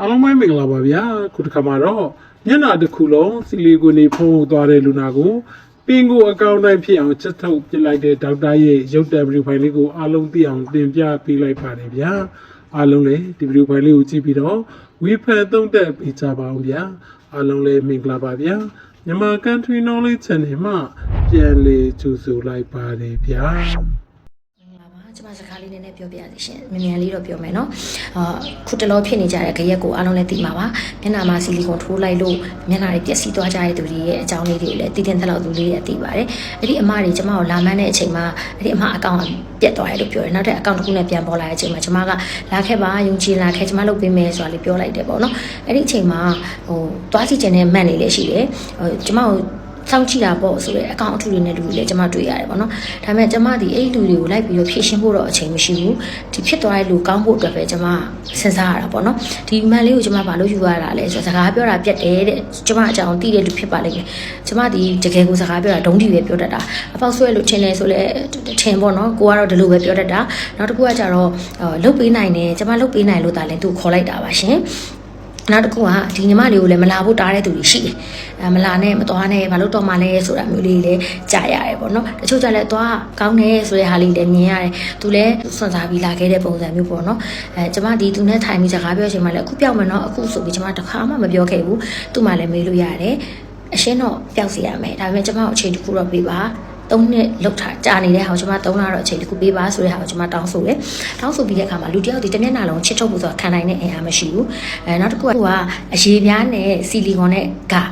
အားလုံးပဲမင်္ဂလာပါဗျာခုတစ်ခါမှာတော့ညနာတစ်ခုလုံးစီလီကိုနေဖုံးဖို့သွားတဲ့လူနာကိုပင်ကိုအကောင့်တိုင်းဖြစ်အောင်ချက်ထုတ်ပြလိုက်တဲ့ဒေါက်တာရဲ့ရုပ်တံဗီဒီယိုဖိုင်လေးကိုအားလုံးသိအောင်တင်ပြပေးလိုက်ပါတယ်ဗျာအားလုံးလည်းဒီဗီဒီယိုဖိုင်လေးကိုကြည့်ပြီးတော့ဝေဖန်သုံးသပ်ပေးကြပါအောင်ဗျာအားလုံးလည်းမင်္ဂလာပါဗျာမြန်မာ Country Knowledge Channel မှာပြန်လည်ကြိုဆိုလိုက်ပါတယ်ဗျာမင်္ဂလာပါကျွန် မစကားလေးနည်းနည်းပြောပြရစီရှင်မြန်မြန်လေးတော့ပြောမယ်နော်အာခုတလောဖြစ်နေကြတဲ့ခရက်ကိုအားလုံးလည်းသိမှာပါမျက်နှာမှာဆီလီကွန်ထိုးလိုက်လို့မျက်နှာတွေပျက်စီးသွားကြတဲ့သူတွေရဲ့အကြောင်းလေးတွေကိုလည်းတည်တင်တဲ့လောက်သူလေးတွေသိပါတယ်အဲ့ဒီအမတွေကျွန်မကိုလာမှန်းတဲ့အချိန်မှာအဲ့ဒီအမအကောင့်ပြတ်သွားတယ်လို့ပြောတယ်နောက်ထပ်အကောင့်တစ်ခုနဲ့ပြန်ပေါ်လာတဲ့အချိန်မှာကျွန်မကလာခဲ့ပါယုံကြည်လာခဲ့ကျွန်မလုပ်ပေးမယ်ဆိုတာလေးပြောလိုက်တယ်ပေါ့နော်အဲ့ဒီအချိန်မှာဟိုသွားစီကျင်တဲ့မန်လေးလည်းရှိတယ်ဟိုကျွန်မကို စောင့်ကြည့်တာပေါ့ဆိုတော့အကောင့်အထူတွေနဲ့လူတွေလည်းကျွန်မတွေ့ရတယ်ပေါ့နော်ဒါပေမဲ့ကျွန်မဒီအဲ့ဒီလူတွေကိုလိုက်ပြီးတော့ဖြည့်ရှင်းဖို့တော့အချိန်မရှိဘူးဒီဖြစ်သွားတဲ့လူကောင်းဖို့အတွက်ပဲကျွန်မစဉ်းစားရတာပေါ့နော်ဒီမန်လေးကိုကျွန်မဘာလို့ယူရတာလဲဆိုတော့စကားပြောတာပြတ်တယ်တဲ့ကျွန်မအကြောင်းသိတဲ့လူဖြစ်ပါလိမ့်မယ်ကျွန်မဒီတကယ်ကိုစကားပြောတာဒုံးတီပဲပြောတတ်တာအပေါက်ဆွဲလို့ထင်တယ်ဆိုလဲထင်ပေါ့နော်ကိုကတော့ဒီလိုပဲပြောတတ်တာနောက်တစ်ခုကကြတော့လုတ်ပေးနိုင်တယ်ကျွန်မလုတ်ပေးနိုင်လို့ဒါလည်းသူ့ခေါ်လိုက်တာပါရှင် နောက်တစ်ခုကဒီညီမလေးကိုလည်းမလာဖို့တားတဲ့သူတွေရှိတယ်။အဲမလာနဲ့မသွားနဲ့ဘာလို့တော့မှလဲဆိုတာမျိုးလေးလည်းကြားရတယ်ပေါ့နော်။တချို့ကျလည်းသွားကောင်းတယ်ဆိုတဲ့ဟာလေးလည်းမြင်ရတယ်။သူလည်းစွန့်စားပြီးလာခဲ့တဲ့ပုံစံမျိုးပေါ့နော်။အဲကျမဒီသူနဲ့ထိုင်ပြီးစကားပြောချိန်မှာလည်းအခုပြောက်မယ်နော်အခုဆိုပြီးကျမတခါမှမပြောခဲ့ဘူး။သူ့မှလည်းမေးလို့ရတယ်။အရှင်းတော့ပျောက်စီရမယ်။ဒါပေမဲ့ကျမကိုအချိန်တစ်ခုတော့ပေးပါ။ သုံးနှစ်လောက်ထားကြာနေတဲ့ဟာကိုကျွန်မသုံးလာတော့အချိန်တစ်ခုပေးပါဆိုတဲ့ဟာကိုကျွန်မတောင်းဆိုတယ်။တောင်းဆိုပြီးတဲ့အခါမှာလူတစ်ယောက်ဒီတစ်မျက်နှာလုံးချစ်ထုတ်ဖို့ဆိုတာခံနိုင်တဲ့အင်အားမရှိဘူး။အဲနောက်တစ်ခုကအရေးပြားနဲ့ဆီလီကွန်နဲ့ကကတ်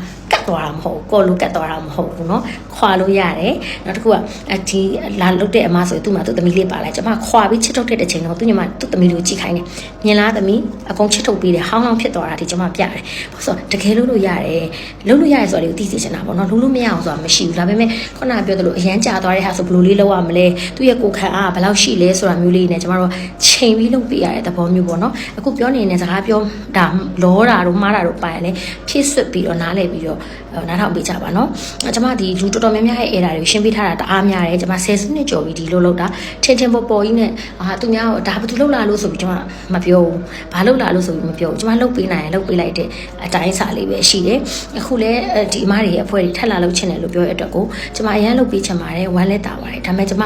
သွားတာမဟုတ်ဘူးကော်လိုကတ်သွားတာမဟုတ်ဘူးเนาะခွာလို့ရတယ်နောက်တစ်ခုကအဒီလာလုတ်တဲ့အမဆိုရင်သူ့မှာသူ့သမီးလေးပါလိုက်ကျွန်မခွာပြီးချစ်ထုတ်တဲ့ချိန်တော့သူ့ညီမသူ့သမီးလေးကိုကြည့်ခိုင်းတယ်မြင်လားသမီးအကုန်ချစ်ထုတ်ပြီးတယ်ဟောင်းဟောင်းဖြစ်သွားတာဒီကျွန်မပြတယ်ဘာလို့တကယ်လို့လို့ရတယ်လို့လို့ရတယ်ဆိုတော့လေကိုသိစေချင်တာပေါ့နော်လို့လို့မရအောင်ဆိုတာမရှိဘူးဒါပေမဲ့ခုနကပြောသလိုအရန်ကြာသွားတဲ့ဟာဆိုဘယ်လိုလေးလောက်ရမလဲသူ့ရဲ့ကိုယ်ခံအားကဘယ်လောက်ရှိလဲဆိုတာမျိုးလေးနဲ့ကျွန်မတို့ချိန်ပြီးလုပ်ပေးရတဲ့သဘောမျိုးပေါ့နော်အခုပြောနေတဲ့စကားပြောတာလောတာတို့မှားတာတို့ပါရင်လေဖြည့်ဆွတ်ပြီးတော့နားလည်ပြီးတော့ နားထောင်ပေးကြပါနော်ကျွန်မဒီလူတော်တော်များများရဲ့ error တွေကိုရှင်းပြထားတာတအားများတယ်ကျွန်မ10စုနှစ်ကျော်ပြီးဒီလိုလုပ်တာထင်ထင်ပေါ်ပေါ်ကြီးနဲ့အာသူများတော့ဒါဘာသူလုပ်လာလို့ဆိုပြီးကျွန်မမပြောဘူးဘာလုပ်လာလို့ဆိုပြီးမပြောဘူးကျွန်မလုပ်ပေးနိုင်ရင်လုပ်ပေးလိုက်တဲ့အတိုင်းစာလေးပဲရှိတယ်အခုလည်းဒီအမားတွေရဲ့အဖွဲ့တွေထက်လာလို့ချင်တယ်လို့ပြောရတဲ့အတွက်ကိုကျွန်မအရင်လုပ်ပေးချင်ပါတယ်ဝမ်းလက်တာပါတယ်ဒါပေမဲ့ကျွန်မ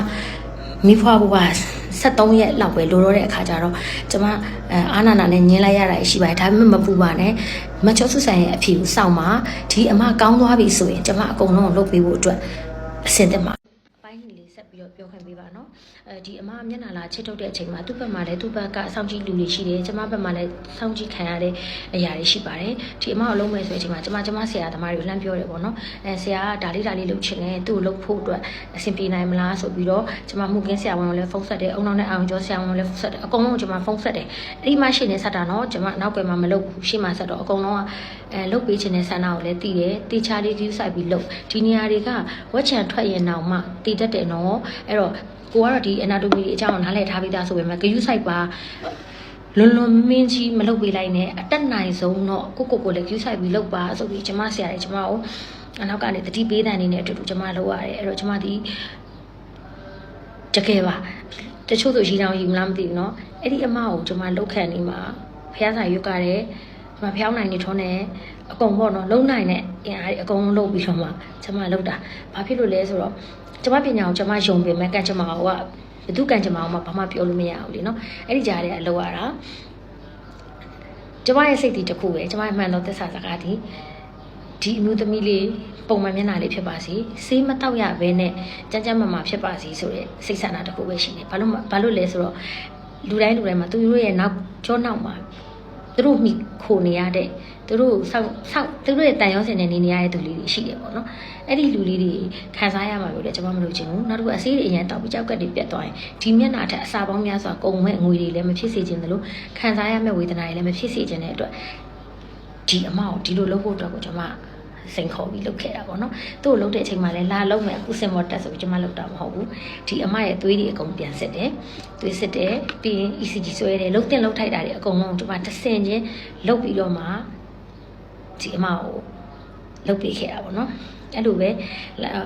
မိဖွားဘွား73ရက်လောက်ပဲလိုတော့တဲ့အခါကျတော့ကျွန်မအာနာနာနဲ့ညင်းလိုက်ရတာရှိပါတယ်ဒါပေမဲ့မပူပါနဲ့မချောဆူဆိုင်ရဲ့အဖြေကိုစောင့်ပါဒီအမကောင်းသွားပြီဆိုရင်ကျွန်မအကုန်လုံးလုပ်ပေးဖို့အတွက်အဆင်သင့်ပါအပိုင်းလေးဆက်ပြီးတော့ပြောခွင့်ပေးပါနော် အဲဒီအမမျက်နှာလာချစ်ထုတ်တဲ့အချိန်မှာသူ့ဘက်မှာလည်းသူ့ဘက်ကစောင့်ကြည့်လူတွေရှိတယ်ကျွန်မဘက်မှာလည်းစောင့်ကြည့်ခံရတဲ့အရာတွေရှိပါတယ်ဒီအမကိုလုံးမယ်ဆိုတဲ့အချိန်မှာကျွန်မကျွန်မဆရာသမားတွေကိုလှမ်းပြောတယ်ပေါ့နော်အဲဆရာကဒါလေးဒါလေးလုပ်ချင်တယ်သူ့ကိုလုပ်ဖို့အတွက်အဆင်ပြေနိုင်မလားဆိုပြီးတော့ကျွန်မမှုကင်းဆရာဝန်ကိုလည်းဖုန်းဆက်တယ်အုံနောက်နဲ့အောင်ကျော်ဆရာဝန်ကိုလည်းဖုန်းဆက်တယ်အကုန်လုံးကျွန်မဖုန်းဆက်တယ်အဲ့ဒီမှရှိနေဆက်တာနော်ကျွန်မနောက်ကွယ်မှာမလုပ်ဘူးရှိမှဆက်တော့အကုန်လုံးကအဲလုပ်ပေးခြင်းနဲ့ဆန္ဒကိုလည်းတည်တယ်တေချာလေးကြီးစိုက်ပြီးလုပ်ဒီနေရာတွေကဝက်ချံထွက်ရင်တော့မှတည်တတ်တယ်နော်အဲ့တော့ ကိုကတော့ဒီ anatomy အကြောင်းကိုနားလည်ထားပြီးသားဆိုပေမဲ့ဂယုစိုက်ပါလွန်လွန်မင်းကြီးမလုပ်ပေးလိုက်နဲ့အတက်နိုင်ဆုံးတော့ကိုကိုကိုလည်းဂယုစိုက်ပြီးလုပ်ပါဆိုပြီးကျမဆရာတွေကျမကိုအနောက်ကနေတတိပေးတဲ့အနေနဲ့အတူတူကျမလုပ်ရတယ်အဲ့တော့ကျမဒီတကယ်ပါတချို့ဆိုရီတောင်ရီမလားမသိဘူးเนาะအဲ့ဒီအမကိုကျမလောက်ခံနေမှာဖះစာရွတ်ကြတယ်ကျမဖျောင်းနိုင်နေထုံးတယ်အကုန်ပေါ့နော်လုံနိုင်တဲ့အင်အားတွေအကုန်လုံးလုပ်ပြီးတော့မှကျမလောက်တာဘာဖြစ်လို့လဲဆိုတော့ ကျမပညာကိုကျမယုံပေမဲ့ကကျမကဘယ်သူကကျမအောင်မှဘာမှပြောလို့မရဘူးလीเนาะအဲ့ဒီကြားထဲအလောက်ရတာကျမရဲ့စိတ်ဒီတစ်ခုပဲကျမရဲ့မှန်တော့သစ္စာစကားဒီဒီအမျိုးသမီးလေးပုံမှန်မျက်နှာလေးဖြစ်ပါစေဆေးမတောက်ရဘဲနဲ့ကြမ်းကြမ်းမာမာဖြစ်ပါစေဆိုတဲ့စိတ်ဆန္ဒတစ်ခုပဲရှိတယ်ဘာလို့ဘာလို့လဲဆိုတော့လူတိုင်းလူတိုင်းမှာသူတို့ရဲ့နောက်ကြောနောက်မှာ သူတို့မိခိုနေရတဲ့သူတို့ဆောက်ဆောက်သူတို့ရဲ့တန်ရောစင်နေနေရတဲ့သူလေးတွေရှိတယ်ပေါ့နော်အဲ့ဒီလူလေးတွေခံစားရမှာလို့လည်းကျွန်မမလို့ချင်ဘူးနောက်တစ်ခုအဆေးတွေအရင်တောက်ပြီးကြောက်ကက်တွေပြတ်သွားရင်ဒီမျက်နှာထက်အစာပေါင်းများစွာကုန်မဲ့ငွေတွေလည်းမဖြစ်စေချင်သလိုခံစားရမယ့်ဝေဒနာတွေလည်းမဖြစ်စေချင်တဲ့အတွက်ဒီအမောက်ဒီလိုလုပ်ဖို့အတွက်ကိုကျွန်မ စိန်ခေါ်ပြီးလုပ်ခဲ့တာပေါ့နော်သူ့ကိုလုပ်တဲ့အချိန်မှာလည်းလာလုံးမယ်အခုစင်မော်တက်ဆိုပြီးကျွန်မလုပ်တာမဟုတ်ဘူးဒီအမရဲ့သွေးတွေအကုန်ပြန်စစ်တယ်သွေးစစ်တယ်ပြီးရင် ECG ဆွဲတယ်လှုပ်တင်လှုပ်ထိုက်တာတွေအကုန်လုံးကျွန်မတစ်ဆင်ချင်းလှုပ်ပြီးတော့မှဒီအမကိုလှုပ်ပေးခဲ့တာပေါ့နော်အဲ့လိုပဲ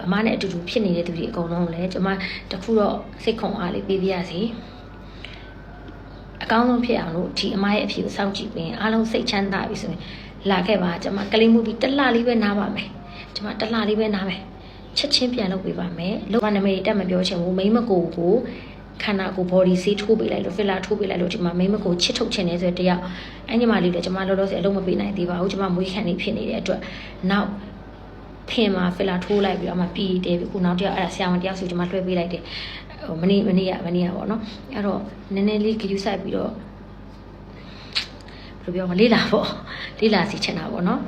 အမနဲ့အတူတူဖြစ်နေတဲ့သူတွေအကုန်လုံးလည်းကျွန်မတခုတော့စိတ်ခုံအားလေးပေးပြရစီအကောင်းဆုံးဖြစ်အောင်လို့ဒီအမရဲ့အဖြေကိုစောင့်ကြည့်ပြီးရင်အားလုံးစိတ်ချမ်းသာပြီဆိုရင် လာခဲ့ပါကျွန်မကလေးမှုပြီးတစ်လလေးပဲနားပါမယ်ကျွန်မတစ်လလေးပဲနားမယ်ချက်ချင်းပြန်လုပ်ပေးပါမယ်လောကနမိတ်တက်မပြောချင်ဘူးမိမကိုကိုခန္ဓာကိုယ် body ဆေးထိုးပေးလိုက်လို့ filler ထိုးပေးလိုက်လို့ဒီမှာမိမကိုချစ်ထုတ်ချင်နေဆိုတဲ့တယောက်အဲ့ညီမလေးလည်းကျွန်မလောလောဆယ်အလုပ်မပေးနိုင်သေးပါဘူးကျွန်မမွေးခံနေဖြစ်နေတဲ့အတွက်နောက်ဖင်မှာဖီလာထိုးလိုက်ပြီးတော့မှပြီးတယ်ပြီးခုနောက်တစ်ယောက်အဲ့ဒါဆရာဝန်တစ်ယောက်စီကျွန်မလွှဲပေးလိုက်တယ်ဟိုမနေ့မနေ့ကမနေ့ကပေါ့နော်အဲ့တော့နည်းနည်းလေးဂယူဆိုင်ပြီးတော့ ဘယ်လိုပြောမလဲလေးလာပေါ့လေးလာစီချင်တာပေါ့နော်